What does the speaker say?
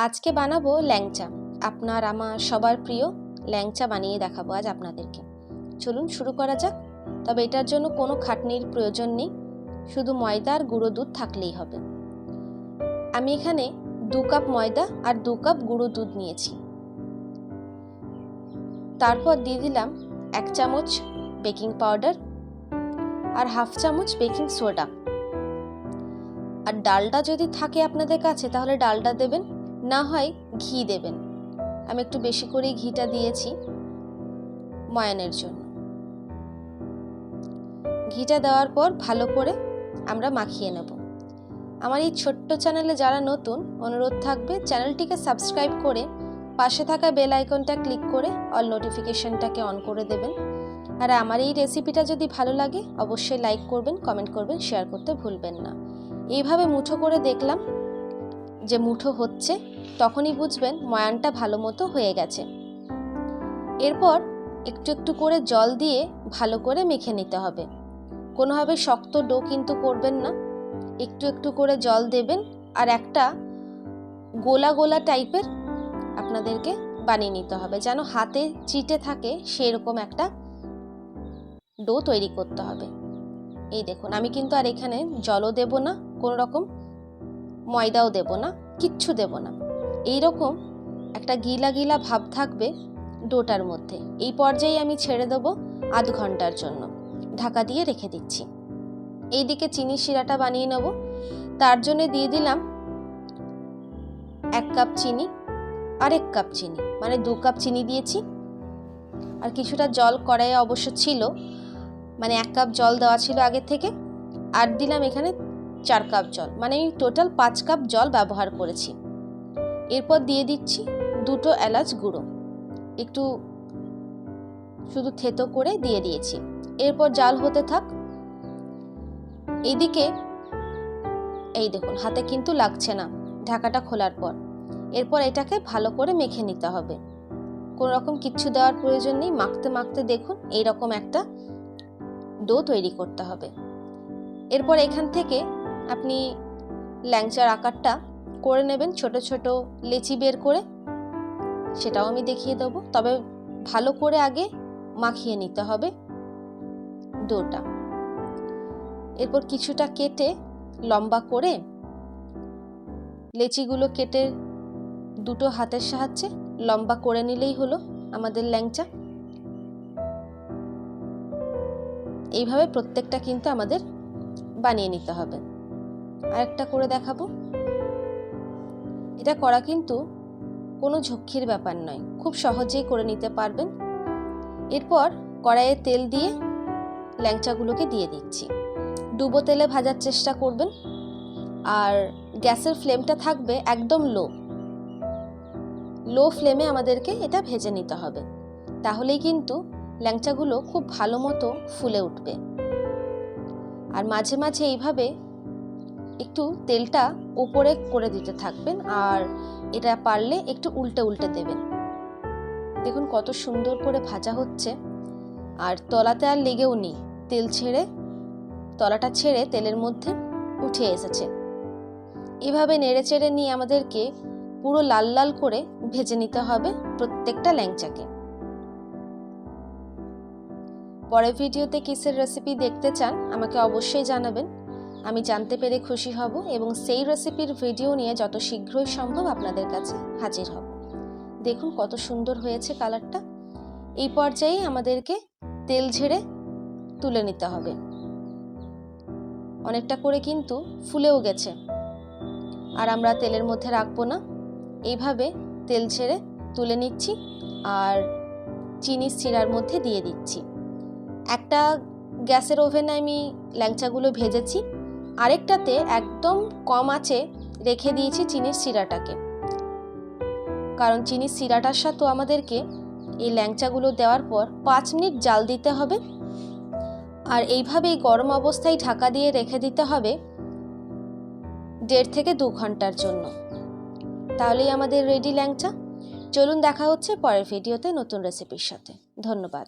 আজকে বানাবো ল্যাংচা। আপনার, আমার সবার প্রিয় ল্যাংচা বানিয়ে দেখাবো আজ আপনাদেরকে। চলুন শুরু করা যাক। তবে এটার জন্য কোনো খাটনির প্রয়োজন নেই। শুধু ময়দা আর গুঁড়ো দুধ থাকলেই হবে। আমি এখানে দু কাপ ময়দা আর দু কাপ গুঁড়ো দুধ নিয়েছি। তারপর দিয়ে দিলাম এক চামচ বেকিং পাউডার আর হাফ চামচ বেকিং সোডা। আর ডালটা যদি থাকে আপনাদের কাছে, তাহলে ডালটা দেবেন। না হয় ঘি দেবেন। আমি একটু বেশি করেই ঘিটা দিয়েছি ময়ানের জন্য। ঘিটা দেওয়ার পর ভালো করে আমরা মাখিয়ে নেব। আমার এই ছোট্ট চ্যানেলে যারা নতুন, অনুরোধ থাকবে চ্যানেলটিকে সাবস্ক্রাইব করে পাশে থাকা বেল আইকনটা ক্লিক করে অল নোটিফিকেশনটাকে অন করে দেবেন। আর আমার এই রেসিপিটা যদি ভালো লাগে, অবশ্যই লাইক করবেন, কমেন্ট করবেন, শেয়ার করতে ভুলবেন না। এইভাবে মুঠো করে দেখলাম যে মুঠো হচ্ছে, তখনই বুঝবেন ময়ানটা ভালো মতো হয়ে গেছে। এরপর একটু একটু করে জল দিয়ে ভালো করে মেখে নিতে হবে। কোনোভাবে শক্ত ডো কিন্তু করবেন না। একটু একটু করে জল দেবেন আর একটা গোলা গোলা টাইপের আপনাদেরকে বানিয়ে নিতে হবে, যেন হাতে চিটে থাকে সেরকম একটা ডো তৈরি করতে হবে। এই দেখুন, আমি কিন্তু আর এখানে জলও দেব না, কোনো রকম ময়দাও দেব না, কিচ্ছু দেব না। এই রকম একটা গিলা গিলা ভাব থাকবে ডোটার মধ্যে। এই পর্যায়ে আমি ছেড়ে দেব আধ ঘণ্টার জন্য। ঢাকা দিয়ে রেখে দিচ্ছি। এইদিকে চিনি শিরাটা বানিয়ে নেব। তার জন্য দিয়ে দিলাম এক কাপ চিনি আর এক কাপ চিনি। মানে দু কাপ চিনি দিয়েছি। আর কিছুটা জল কড়াইয়ে অবশ্য ছিল। মানে এক কাপ জল দেওয়া ছিল আগের থেকে। আর দিলাম এখানে চার কাপ জল মানে আমি টোটাল পাঁচ কাপ জল ব্যবহার করেছি। এরপর দিয়ে দিচ্ছি দুটো এলাচ গুঁড়ো। একটু শুধু থেতো করে দিয়ে দিয়েছি। এরপর জাল হতে থাক। এদিকে, এই দেখুন, হাতে কিন্তু লাগছে না। ঢাকাটা খোলার পর। এরপর এটাকে ভালো করে মেখে নিতে হবে। কোনো রকম কিচ্ছু দেওয়ার প্রয়োজন নেই। মাখতে মাখতে দেখুন, এইরকম একটা ডো তৈরি করতে হবে। এরপর এখান থেকে আপনি ল্যাংচার আকারটা করে নেবেন, ছোট ছোট লেচি বের করে। সেটাও আমি দেখিয়ে দেবো। তবে ভালো করে আগে মাখিয়ে নিতে হবে ডোটা। এরপর কিছুটা কেটে লম্বা করে লেচিগুলো কেটে দুটো হাতের সাহায্যে লম্বা করে নিলেই হলো আমাদের ল্যাংচা। এইভাবে প্রত্যেকটা কিন্তু আমাদের বানিয়ে নিতে হবে। আরেকটা করে দেখাবো। এটা করা কিন্তু কোনো ঝক্কির ব্যাপার নয়, খুব সহজেই করে নিতে পারবেন। এরপর কড়াইয়ে তেল দিয়ে ল্যাংচাগুলোকে দিয়ে দিচ্ছি। ডুবো তেলে ভাজার চেষ্টা করবেন। আর গ্যাসের ফ্লেমটা থাকবে একদম লো। লো ফ্লেমে আমাদেরকে এটা ভেজে নিতে হবে। তাহলেই কিন্তু ল্যাংচাগুলো খুব ভালো মতো ফুলে উঠবে। আর মাঝে মাঝে এইভাবে একটু তেলটা ওপরে করে দিতে থাকবেন আর এটা পারলে একটু উল্টে উল্টে দেবেন। দেখুন কত সুন্দর করে ভাজা হচ্ছে। আর তলাতে আর লেগেও নেই। তেল ছেড়ে, তলাটা ছেড়ে তেলের মধ্যে উঠে এসেছে। এভাবে নেড়ে চেড়ে নিয়ে আমাদেরকে পুরো লাল লাল করে ভেজে নিতে হবে প্রত্যেকটা ল্যাংচাকে। পরের ভিডিওতে কিসের রেসিপি দেখতে চান আমাকে অবশ্যই জানাবেন। আমি জানতে পেরে খুশি হব এবং সেই রেসিপির ভিডিও নিয়ে যত শীঘ্রই সম্ভব আপনাদের কাছে হাজির হব। দেখুন কত সুন্দর হয়েছে কালারটা এই পর্যায়ে আমাদেরকে তেল ঝেড়ে তুলে নিতে হবে। অনেকটা করে কিন্তু ফুলেও গেছে। আর আমরা তেলের মধ্যে রাখব না। এইভাবে তেল ছেড়ে তুলে নিচ্ছি আর চিনি শিরার মধ্যে দিয়ে দিচ্ছি। একটা গ্যাসের ওভেনে আমি ল্যাংচাগুলো ভেজেছি। আরেকটাতে একদম কম আঁচে রেখে দিয়েছি চিনির শিরাটাকে। কারণ চিনির শিরাটার সাথেও আমাদেরকে এই ল্যাংচাগুলো দেওয়ার পর পাঁচ মিনিট জাল দিতে হবে। আর এইভাবেই গরম অবস্থায় ঢাকা দিয়ে রেখে দিতে হবে দেড় থেকে দু ঘণ্টার জন্য। তাহলেই আমাদের রেডি ল্যাংচা। চলুন দেখা হচ্ছে পরের ভিডিওতে নতুন রেসিপির সাথে। ধন্যবাদ।